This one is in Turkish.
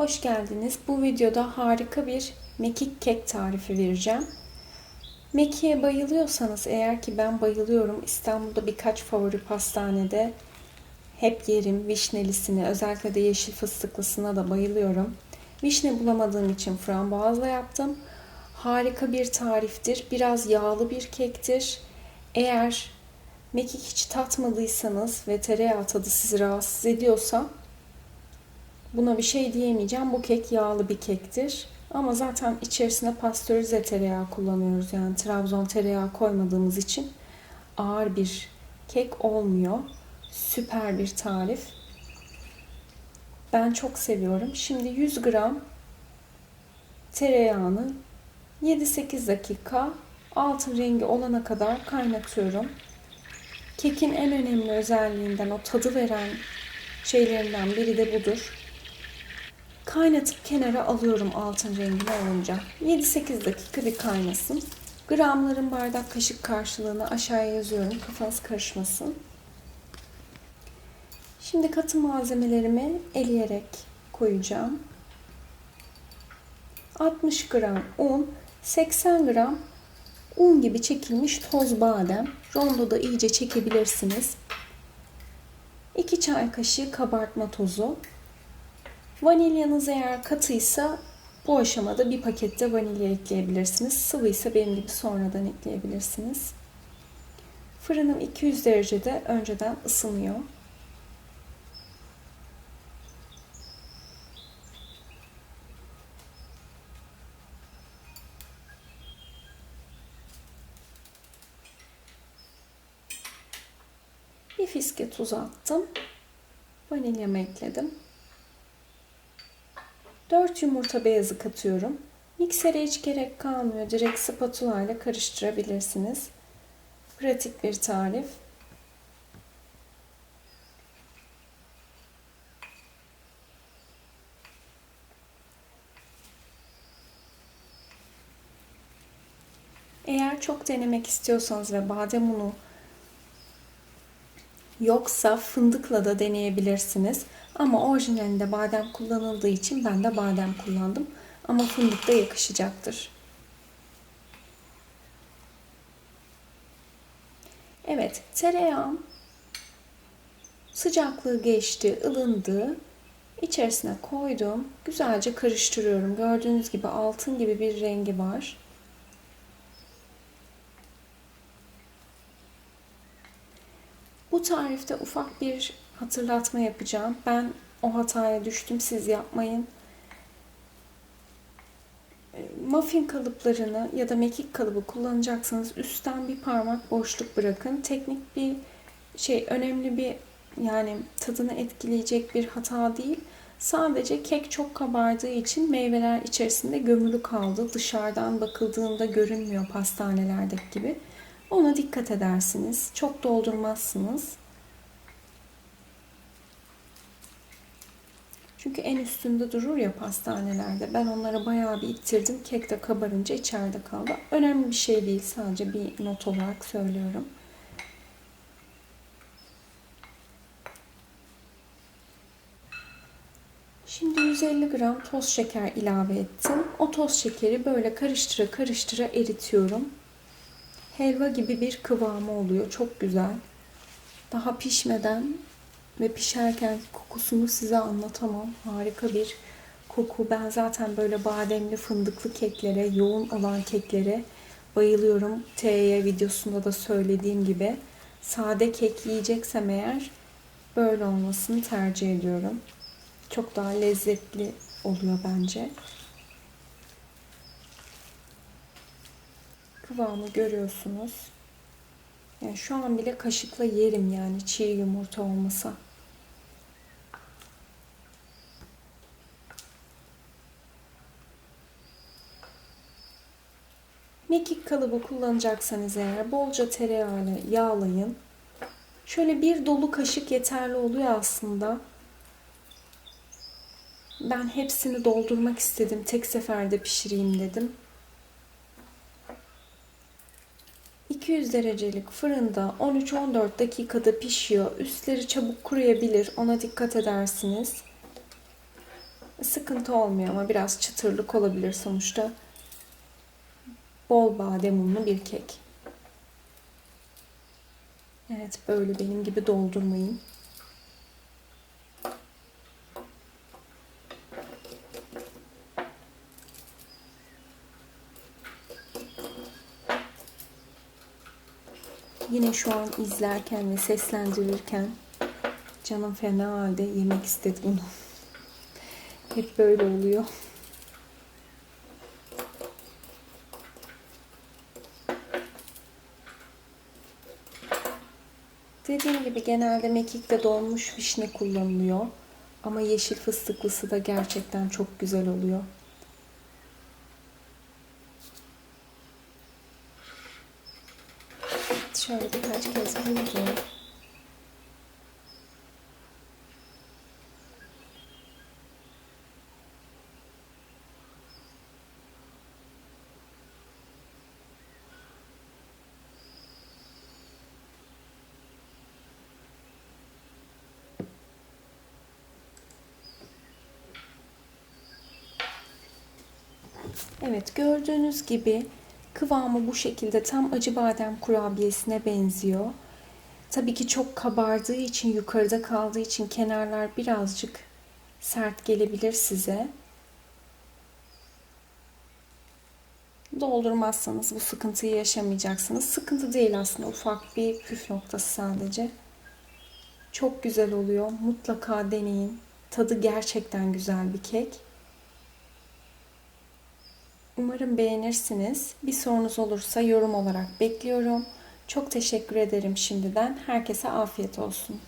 Hoş geldiniz. Bu videoda harika bir mekik kek tarifi vereceğim. Mekiğe bayılıyorsanız eğer ki ben bayılıyorum İstanbul'da birkaç favori pastanede hep yerim vişnelisini özellikle de yeşil fıstıklısına da bayılıyorum. Vişne bulamadığım için frambuazla yaptım. Harika bir tariftir. Biraz yağlı bir kektir. Eğer mekik hiç tatmadıysanız ve tereyağı tadı sizi rahatsız ediyorsa Buna bir şey diyemeyeceğim. Bu kek yağlı bir kektir. Ama zaten içerisine pastörize tereyağı kullanıyoruz. Yani Trabzon tereyağı koymadığımız için ağır bir kek olmuyor. Süper bir tarif. Ben çok seviyorum. Şimdi 100 gram tereyağını 7-8 dakika altın rengi olana kadar kaynatıyorum. Kekin en önemli özelliğinden o tadı veren şeylerinden biri de budur. Kaynatıp kenara alıyorum altın rengini olunca. 7-8 dakika bir kaynasın. Gramların bardak kaşık karşılığını aşağıya yazıyorum. Kafanız karışmasın. Şimdi katı malzemelerimi eleyerek koyacağım. 60 gram un, 80 gram un gibi çekilmiş toz badem. Rondoda iyice çekebilirsiniz. 2 çay kaşığı kabartma tozu, Vanilyanız eğer katıysa bu aşamada bir pakette vanilya ekleyebilirsiniz. Sıvıysa benim gibi sonradan ekleyebilirsiniz. Fırınım 200 derecede önceden ısınıyor. Bir fiske tuz attım. Vanilyamı ekledim. 4 yumurta beyazı katıyorum. Miksere hiç gerek kalmıyor. Direkt spatula ile karıştırabilirsiniz. Pratik bir tarif. Eğer çok denemek istiyorsanız ve badem unu Yoksa fındıkla da deneyebilirsiniz. Ama orijinalinde badem kullanıldığı için ben de badem kullandım. Ama fındık da yakışacaktır. Evet, tereyağım sıcaklığı geçti, ılındı. İçerisine koydum. Güzelce karıştırıyorum. Gördüğünüz gibi altın gibi bir rengi var. Bu tarifte ufak bir hatırlatma yapacağım. Ben o hataya düştüm. Siz yapmayın. Muffin kalıplarını ya da mekik kalıbı kullanacaksanız üstten bir parmak boşluk bırakın. Teknik bir şey önemli bir yani tadını etkileyecek bir hata değil. Sadece kek çok kabardığı için meyveler içerisinde gömülü kaldı. Dışarıdan bakıldığında görünmüyor pastanelerdeki gibi. Ona dikkat edersiniz. Çok doldurmazsınız. Çünkü en üstünde durur ya pastanelerde. Ben onlara bayağı bir ittirdim. Kek de kabarınca içeride kaldı. Önemli bir şey değil. Sadece bir not olarak söylüyorum. Şimdi 150 gram toz şeker ilave ettim. O toz şekeri böyle karıştıra karıştıra eritiyorum helva gibi bir kıvamı oluyor. Çok güzel. Daha pişmeden ve pişerken kokusunu size anlatamam. Harika bir koku. Ben zaten böyle bademli fındıklı keklere, yoğun olan keklere bayılıyorum. TY videosunda da söylediğim gibi sade kek yiyeceksem eğer böyle olmasını tercih ediyorum. Çok daha lezzetli oluyor bence. Kıvamı görüyorsunuz. Yani şu an bile kaşıkla yerim yani çiğ yumurta olmasa. Mekik kalıbı kullanacaksanız eğer bolca tereyağını yağlayın. Şöyle bir dolu kaşık yeterli oluyor aslında. Ben hepsini doldurmak istedim. Tek seferde pişireyim dedim. 200 derecelik fırında 13-14 dakikada pişiyor. Üstleri çabuk kuruyabilir. Ona dikkat edersiniz. Sıkıntı olmuyor ama biraz çıtırlık olabilir sonuçta. Bol badem unlu bir kek. Evet böyle benim gibi doldurmayın. Yine şu an izlerken ve seslendirirken canım fena halde yemek istedi bunu. Hep böyle oluyor. Dediğim gibi genelde mekikte donmuş vişne kullanılıyor. Ama yeşil fıstıklısı da gerçekten çok güzel oluyor. Şöyle birkaç kez vurdum. Evet gördüğünüz gibi kıvamı bu şekilde tam acı badem kurabiyesine benziyor. Tabii ki çok kabardığı için yukarıda kaldığı için kenarlar birazcık sert gelebilir size. Doldurmazsanız bu sıkıntıyı yaşamayacaksınız. Sıkıntı değil aslında ufak bir püf noktası sadece. Çok güzel oluyor. Mutlaka deneyin. Tadı gerçekten güzel bir kek. Umarım beğenirsiniz. Bir sorunuz olursa yorum olarak bekliyorum. Çok teşekkür ederim şimdiden. Herkese afiyet olsun.